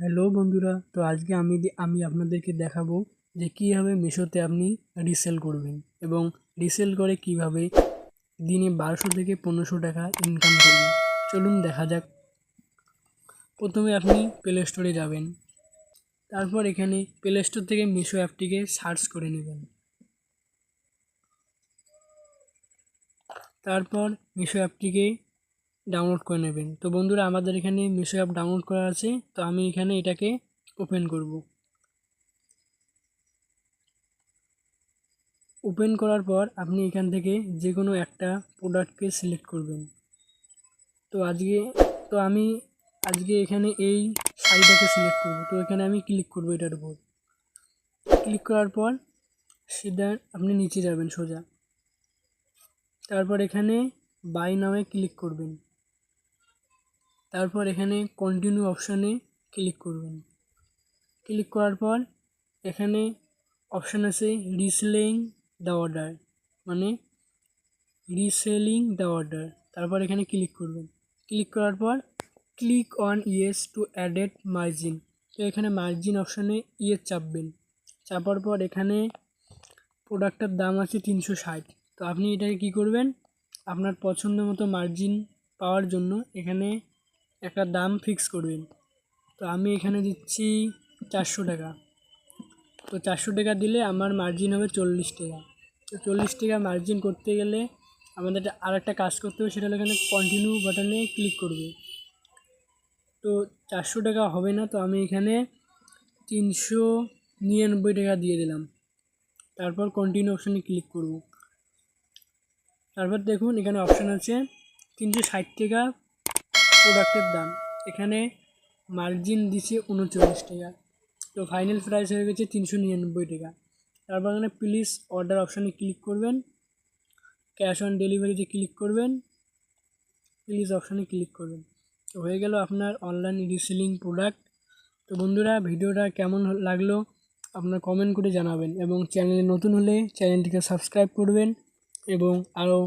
Hello বন্ধুরা, তো আজকে আমি আমি আপনাদেরকে দেখাবো যে কীভাবে মিশোতে আপনি রিসেল করবেন এবং রিসেল করে কীভাবে দিনে বারোশো থেকে পনেরোশো টাকা ইনকাম করবেন। চলুন দেখা যাক। প্রথমে আপনি প্লে স্টোরে যাবেন, তারপর এখানে প্লে স্টোর থেকে মিশো অ্যাপটিকে সার্চ করে নেবেন। তারপর মিশো অ্যাপটিকে ডাউনলোড করে নেবেন। তো বন্ধুরা, আমাদের এখানে মিশো অ্যাপ ডাউনলোড করা আছে। তো আমি এখানে এটাকে ওপেন করব। ওপেন করার পর আপনি এখান থেকে যে কোনো একটা প্রোডাক্টকে সিলেক্ট করবেন। তো আজকে, তো আমি আজকে এখানে এই শাড়িটাকে সিলেক্ট করব। তো এখানে আমি ক্লিক করব এটার উপর। ক্লিক করার পর সেটা আপনি নিচে যাবেন সোজা। তারপর এখানে বাই নামে ক্লিক করবেন। তারপর এখানে কন্টিনিউ অপশানে ক্লিক করবেন। ক্লিক করার পর এখানে অপশান আছে রিসেলিং দ্য অর্ডার মানে রিসেলিং দ্য অর্ডার তারপর এখানে ক্লিক করবেন। ক্লিক করার পর click on yes to added margin তো এখানে মার্জিন অপশানে ইয়েস চাপবেন। চাপার পর এখানে প্রোডাক্টটার দাম আছে তিনশো ষাট, তো আপনি এটাকে কী করবেন? আপনার পছন্দ মতো মার্জিন পাওয়ার জন্য এখানে একটা দাম ফিক্স করবেন। তো আমি এখানে দিচ্ছি চারশো টাকা। তো চারশো টাকা দিলে আমার মার্জিন হবে চল্লিশ টাকা। তো চল্লিশ টাকা মার্জিন করতে গেলে আমাদের আর একটা কাজ করতে হবে সেটা হলো এখানে কন্টিনিউ বাটনে ক্লিক করবে। তো চারশো টাকা হবে না, তো আমি এখানে তিনশো নিরানব্বই টাকা দিয়ে দিলাম। তারপর কন্টিনিউ অপশানে ক্লিক করব। তারপর দেখুন এখানে অপশান আছে তিনশো ষাট টাকা প্রোডাক্টের দাম। এখানে মার্জিন দিছে উনচল্লিশ টাকা। তো ফাইনাল প্রাইস হয়ে গেছে তিনশো নিরানব্বই টাকা। তারপর এখানে প্লিজ অর্ডার অপশানে ক্লিক করবেন। ক্যাশ অন ডেলিভারিতে ক্লিক করবেন। প্লিজ অপশানে ক্লিক করবেন। তো হয়ে গেল আপনার অনলাইন রিসেলিং প্রোডাক্ট। তো বন্ধুরা, ভিডিওটা কেমন লাগল আপনার কমেন্ট করে জানাবেন এবং চ্যানেলে নতুন হলে চ্যানেলটিকে সাবস্ক্রাইব করবেন এবং আরও